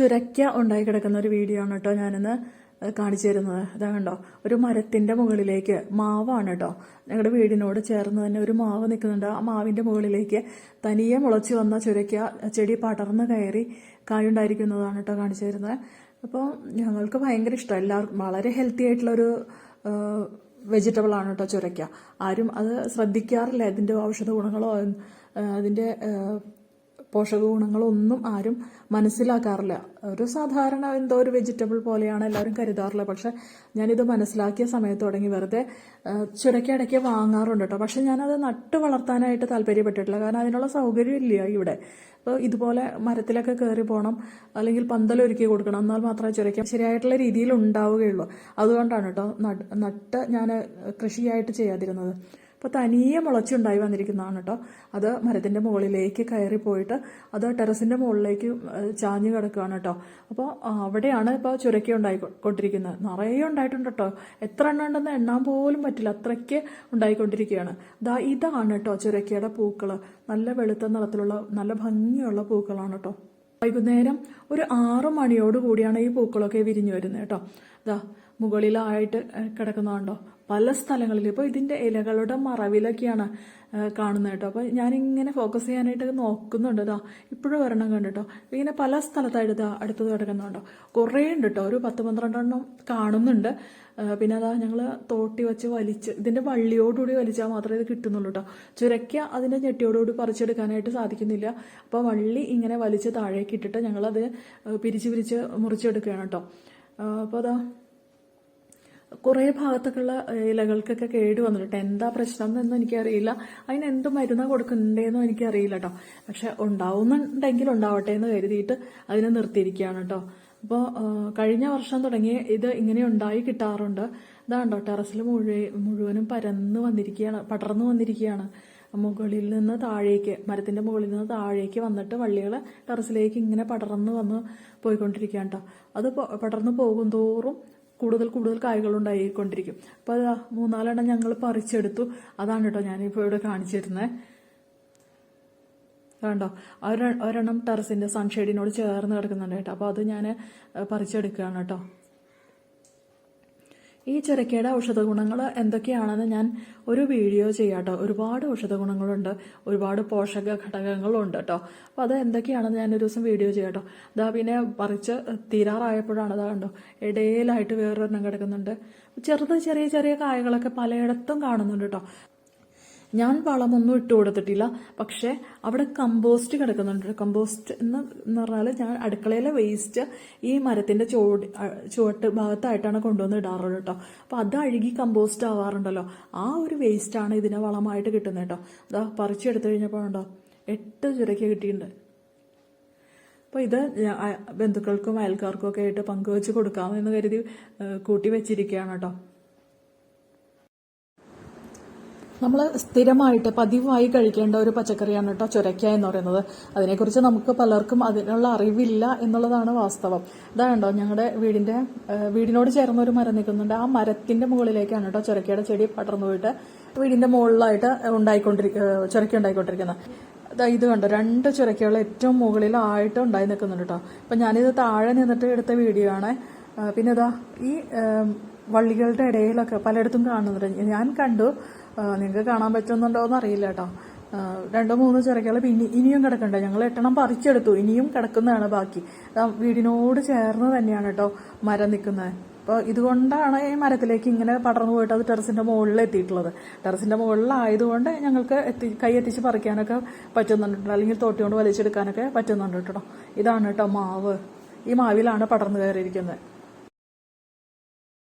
ചുരക്ക ഉണ്ടായി കിടക്കുന്ന ഒരു വീഡിയോ ആണ് കേട്ടോ ഞാനിന്ന് കാണിച്ചു തരുന്നത്. ഇതാ കണ്ടോ? ഒരു മരത്തിന്റെ മുകളിലേക്ക് മാവാണ് കേട്ടോ. ഞങ്ങളുടെ വീടിനോട് ചേർന്ന് തന്നെ ഒരു മാവ് നിൽക്കുന്നുണ്ട്. ആ മാവിന്റെ മുകളിലേക്ക് തനിയെ മുളച്ച് വന്ന ചുരയ്ക്ക ചെടി പടർന്ന് കയറി കായുണ്ടായിരിക്കുന്നതാണ് കേട്ടോ കാണിച്ചു തരുന്നത്. അപ്പോൾ ഞങ്ങൾക്ക് ഭയങ്കര ഇഷ്ടം. എല്ലാവർക്കും വളരെ ഹെൽത്തി ആയിട്ടുള്ളൊരു വെജിറ്റബിൾ ആണ് കേട്ടോ ചുരയ്ക്ക. ആരും അത് ശ്രദ്ധിക്കാറില്ല ഇതിന്റെ ഔഷധ ഗുണങ്ങളോ അതിന്റെ പോഷക ഗുണങ്ങളൊന്നും ആരും മനസ്സിലാക്കാറില്ല. ഒരു സാധാരണ എന്തോ ഒരു വെജിറ്റബിൾ പോലെയാണ് എല്ലാവരും കരുതാറുള്ളത്. പക്ഷെ ഞാനിത് മനസ്സിലാക്കിയ സമയത്ത് തുടങ്ങി വെറുതെ ചുരക്കിടയ്ക്ക് വാങ്ങാറുണ്ട് കേട്ടോ പക്ഷെ ഞാനത് നട്ട് വളർത്താനായിട്ട് താല്പര്യപ്പെട്ടിട്ടില്ല. കാരണം അതിനുള്ള സൗകര്യം ഇല്ല ഇവിടെ. അപ്പോൾ ഇതുപോലെ മരത്തിലൊക്കെ കയറി പോകണം അല്ലെങ്കിൽ പന്തലൊരുക്കി കൊടുക്കണം എന്നാൽ മാത്രമേ ചുരയ്ക്കാൻ ശരിയായിട്ടുള്ള രീതിയിൽ ഉണ്ടാവുകയുള്ളൂ. അതുകൊണ്ടാണ് കേട്ടോ നട്ട് ഞാൻ കൃഷിയായിട്ട് ചെയ്യാതിരുന്നത്. അപ്പോൾ തനിയെ മുളച്ചുണ്ടായി വന്നിരിക്കുന്നതാണ് കേട്ടോ. അത് മരത്തിന്റെ മുകളിലേക്ക് കയറി പോയിട്ട് അത് ടെറസിന്റെ മുകളിലേക്ക് ചാഞ്ഞ് കിടക്കുകയാണ് കേട്ടോ. അപ്പോൾ അവിടെയാണ് ഇപ്പോൾ ചുരക്ക ഉണ്ടായിക്കൊണ്ടിരിക്കുന്നത്. നിറയെ ഉണ്ടായിട്ടുണ്ട് കേട്ടോ. എത്ര എണ്ണം ഉണ്ടെന്ന് എണ്ണാൻ പോലും പറ്റില്ല. അത്രയ്ക്ക് ഉണ്ടായിക്കൊണ്ടിരിക്കുകയാണ്. ദാ ഇതാണ് കേട്ടോ ചുരക്കയുടെ പൂക്കൾ നല്ല വെളുത്ത നിറത്തിലുള്ള നല്ല ഭംഗിയുള്ള പൂക്കളാണ് കേട്ടോ. വൈകുന്നേരം ഒരു ആറ് മണിയോട് കൂടിയാണ് ഈ പൂക്കളൊക്കെ വിരിഞ്ഞു വരുന്നത് കേട്ടോ. ഇതാ മുകളിലായിട്ട് കിടക്കുന്നതുണ്ടോ പല സ്ഥലങ്ങളിൽ ഇപ്പോൾ ഇതിന്റെ ഇലകളുടെ മറവിലൊക്കെയാണ് കാണുന്നത് കേട്ടോ. അപ്പോൾ ഞാനിങ്ങനെ ഫോക്കസ് ചെയ്യാനായിട്ട് നോക്കുന്നുണ്ട് ഇതാ ഇപ്പോഴും ഒരെണ്ണം കണ്ടിട്ടോ. ഇങ്ങനെ പല സ്ഥലത്തായിട്ട് ഇതാ അടുത്തത് കിടക്കുന്നുണ്ടോ. കുറേ ഉണ്ട് കേട്ടോ ഒരു പത്ത് പന്ത്രണ്ടെണ്ണം കാണുന്നുണ്ട്. പിന്നെ അതാ ഞങ്ങൾ തോട്ടി വെച്ച് വലിച്ച് ഇതിന്റെ വള്ളിയോടുകൂടി വലിച്ചാൽ മാത്രമേ ഇത് കിട്ടുന്നുള്ളൂ കേട്ടോ. ചുരയ്ക്ക അതിന്റെ ഞെട്ടിയോടുകൂടി പറിച്ചെടുക്കാനായിട്ട് സാധിക്കുന്നില്ല. അപ്പോൾ വള്ളി ഇങ്ങനെ വലിച്ച് താഴേക്ക് ഇട്ടിട്ട് ഞങ്ങളത് പിരിച്ച് പിരിച്ച് മുറിച്ചെടുക്കുകയാണ് കേട്ടോ. അപ്പോൾ അതാ കുറേ ഭാഗത്തൊക്കെയുള്ള ഇലകൾക്കൊക്കെ കേട് വന്നിട്ട് എന്താ പ്രശ്നം എന്നൊന്നും എനിക്കറിയില്ല. അതിന് എന്ത് മരുന്ന് കൊടുക്കണ്ടേന്നും എനിക്കറിയില്ല കേട്ടോ പക്ഷെ ഉണ്ടാവുന്നുണ്ടെങ്കിൽ ഉണ്ടാവട്ടെ എന്ന് കരുതിയിട്ട് അതിനെ നിർത്തിയിരിക്കുകയാണ് കേട്ടോ അപ്പോൾ കഴിഞ്ഞ വർഷം തുടങ്ങി ഇത് ഇങ്ങനെ ഉണ്ടായി കിട്ടാറുണ്ട്. ഇതാണ്ടോ ടെറസിൽ മുഴുവൻ മുഴുവനും പരന്ന് വന്നിരിക്കുകയാണ് പടർന്നു വന്നിരിക്കുകയാണ്. മുകളിൽ നിന്ന് താഴേക്ക് മരത്തിന്റെ മുകളിൽ നിന്ന് താഴേക്ക് വന്നിട്ട് വള്ളികൾ ടെറസിലേക്ക് ഇങ്ങനെ പടർന്ന് വന്ന് പോയിക്കൊണ്ടിരിക്കുകയാണ് കേട്ടോ അത് പടർന്ന് പോകും തോറും കൂടുതൽ കൂടുതൽ കായ്കൾ ഉണ്ടായിക്കൊണ്ടിരിക്കും. അപ്പോൾ അതാ മൂന്നാലെണ്ണം ഞങ്ങൾ പറിച്ചെടുത്തു. അതാണ് കേട്ടോ ഞാനിപ്പോൾ ഇവിടെ കാണിച്ചിരുന്നത് കണ്ടോ ഒരെ- ഒരെണ്ണം ടെറസിന്റെ സൺഷെയ്ഡിനോട് ചേർന്ന് കിടക്കുന്നുണ്ട് കേട്ടോ. അപ്പോൾ അത് ഞാൻ പറിച്ചെടുക്കുകയാണ് കേട്ടോ. ഈ ചിരക്കയുടെ ഔഷധ ഗുണങ്ങൾ എന്തൊക്കെയാണെന്ന് ഞാൻ ഒരു വീഡിയോ ചെയ്യാട്ടോ. ഒരുപാട് ഔഷധ ഗുണങ്ങളുണ്ട്. ഒരുപാട് പോഷക ഘടകങ്ങളുണ്ട് കേട്ടോ. അപ്പോൾ അത് എന്തൊക്കെയാണെന്ന് ഞാൻ ഒരു ദിവസം വീഡിയോ ചെയ്യാം കേട്ടോ ഇതാ പിന്നെ പറിച്ച് തീരാറായപ്പോഴാണ് അതാ കണ്ടോ ഇടയിലായിട്ട് വേറൊരെണ്ണം കിടക്കുന്നുണ്ട്. ചെറുത് ചെറിയ ചെറിയ കായകളൊക്കെ പലയിടത്തും കാണുന്നുണ്ട് കേട്ടോ. ഞാൻ വളമൊന്നും ഇട്ട് കൊടുത്തിട്ടില്ല. പക്ഷെ അവിടെ കമ്പോസ്റ്റ് കിടക്കുന്നുണ്ട്. കമ്പോസ്റ്റ് എന്ന് പറഞ്ഞാൽ ഞാൻ അടുക്കളയിലെ വേസ്റ്റ് ഈ മരത്തിന്റെ ചുവട് ചുവട്ട് ഭാഗത്തായിട്ടാണ് കൊണ്ടുവന്ന് ഇടാറുള്ളത് കേട്ടോ. അപ്പോൾ അത് അഴുകി കമ്പോസ്റ്റ് ആവാറുണ്ടല്ലോ. ആ ഒരു വേസ്റ്റാണ് ഇതിനെ വളമായിട്ട് കിട്ടുന്നത് കേട്ടോ. അതാ പറിച്ചെടുത്തു കഴിഞ്ഞപ്പോൾ ഉണ്ടോ? എട്ട് ചുരയ്ക്ക് കിട്ടിയിട്ടുണ്ട്. അപ്പോൾ ഇത് ബന്ധുക്കൾക്കും അയൽക്കാർക്കും ഒക്കെ ആയിട്ട് പങ്കുവെച്ച് കൊടുക്കാമെന്ന് കരുതി കൂട്ടി വെച്ചിരിക്കുകയാണ് കേട്ടോ. നമ്മൾ സ്ഥിരമായിട്ട് പതിവായി കഴിക്കേണ്ട ഒരു പച്ചക്കറിയാണ് കേട്ടോ ചുരയ്ക്ക എന്ന് പറയുന്നത്. അതിനെക്കുറിച്ച് നമുക്ക് പലർക്കും അതിനുള്ള അറിവില്ല എന്നുള്ളതാണ് വാസ്തവം. ഇതാ കണ്ടോ ഞങ്ങളുടെ വീടിന്റെ വീടിനോട് ചേർന്ന ഒരു മരം നിൽക്കുന്നുണ്ട്. ആ മരത്തിന്റെ മുകളിലേക്കാണ് കേട്ടോ ചുരക്കയുടെ ചെടി പടർന്നു പോയിട്ട് വീടിന്റെ മുകളിലായിട്ട് ഉണ്ടായിക്കൊണ്ടിരിക്കുക ചുരക്ക ഉണ്ടായിക്കൊണ്ടിരിക്കുന്നത് ഇത് കണ്ടോ രണ്ട് ചുരക്കകൾ ഏറ്റവും മുകളിലായിട്ട് ഉണ്ടായി നിൽക്കുന്നുണ്ട് കേട്ടോ. അപ്പം ഞാനിത് താഴെ നിന്നിട്ട് എടുത്ത വീഡിയോ ആണ്. പിന്നെ ഇതാ ഈ വള്ളികളുടെ ഇടയിലൊക്കെ പലയിടത്തും കാണുന്നുണ്ട്. ഞാൻ കണ്ടു നിങ്ങൾക്ക് കാണാൻ പറ്റുന്നുണ്ടോ എന്ന് അറിയില്ല കേട്ടോ രണ്ടോ മൂന്നോ ചിറകൾ പിന്നെ ഇനിയും കിടക്കണ്ട? ഞങ്ങൾ എട്ടെണ്ണം പറിച്ചെടുത്തു. ഇനിയും കിടക്കുന്നതാണ് ബാക്കി. വീടിനോട് ചേർന്ന് തന്നെയാണ് കേട്ടോ മരം നിൽക്കുന്നത്. അപ്പോൾ ഇതുകൊണ്ടാണ് ഈ മരത്തിലേക്ക് ഇങ്ങനെ പടർന്നു പോയിട്ട് അത് ടെറസിന്റെ മുകളിൽ എത്തിയിട്ടുള്ളത് ടെറസിന്റെ മുകളിലായതുകൊണ്ട് ഞങ്ങൾക്ക് എത്തി കൈ എത്തിച്ച് പറിക്കാനൊക്കെ പറ്റുന്നുണ്ട്. അല്ലെങ്കിൽ തോട്ടി കൊണ്ട് വലിച്ചെടുക്കാനൊക്കെ പറ്റുന്നുണ്ട് കേട്ടോ. ഇതാണ് കേട്ടോ മാവ്. ഈ മാവിലാണ് പടർന്നു കയറിയിരിക്കുന്നത്.